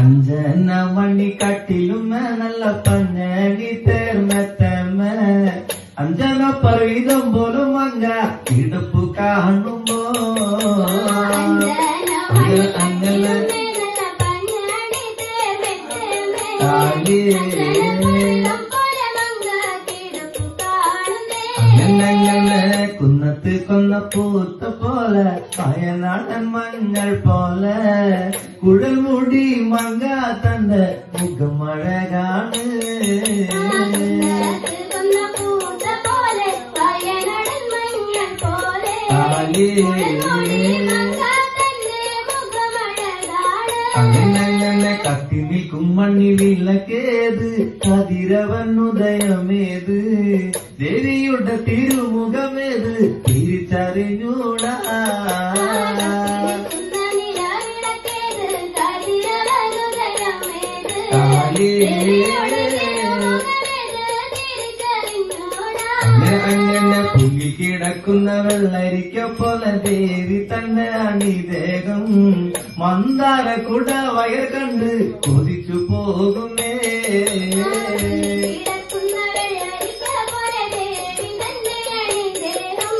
ಅಂಜನವಣಿ ಕಟ್ಟಿಲು ಮೇನಲ್ಲ ಪಂಜಾಗಿ ತೇರ್ ಮೆತ್ತಮ್ಮ ಅಂಜನ ಪರ್ವಿದು ಬೋಲು ಮಂಗ ಇಡುಪು ಕಾಹಣ್ಣು ಅಂಗಲ കുന്നത്ത് കൊന്ന പൂത്ത പോലെ വയനാടൻ മഞ്ഞൾ പോലെ കുഴൽ മുടി മങ്ക തന്റെ മുഖമഴകാണ് അങ്ങനെ നിൽക്കും കതിരവന്നുദയമേത് ദേവിയുടെ തിരുമുഖമേത് തിരിച്ചറിഞ്ഞൂടാ. അങ്ങനെ അങ്ങനെ പുല്ലി കിടക്കുന്ന വെള്ളരിക്ക പോലെ ദേവി തന്നെയാണ് ഈ ദേഹം മന്ദാര കുട വയർ കണ്ട് കൊതിച്ചു പോകുമേ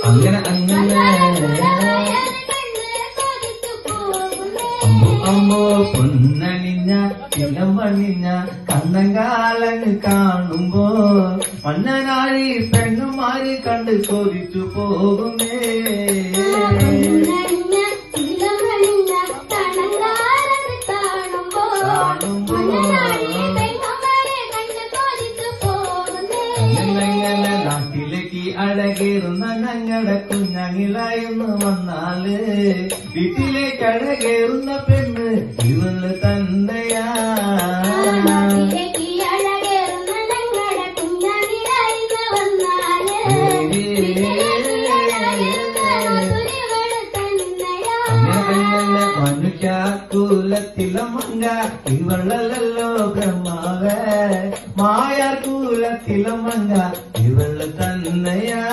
അങ്ങനെ അങ്ങനെ അമ്മോ പൊന്നണിഞ്ഞ ഇളം പണിഞ്ഞ കന്നങ്കാലങ്ങ് കാണുമ്പോ മണ്ണനാഴി പെണ്ണുമാരി കണ്ട് ചോദിച്ചു പോകുമേ നാട്ടിലേക്ക് അഴകേറുന്ന ഞങ്ങളുടെ കുഞ്ഞങ്ങിളായെന്ന് വന്നാൽ. വീട്ടിലേക്ക് പെണ്ണ് ഇവള് തന്നെയാ അങ്ങനെ മനുഷ്യാകൂലത്തിലെ മങ്ക ഇവളല്ലോ ബ്രഹ്മാവേ മായാകൂലത്തിലെ മങ്ക ഇവള് തന്നെയാ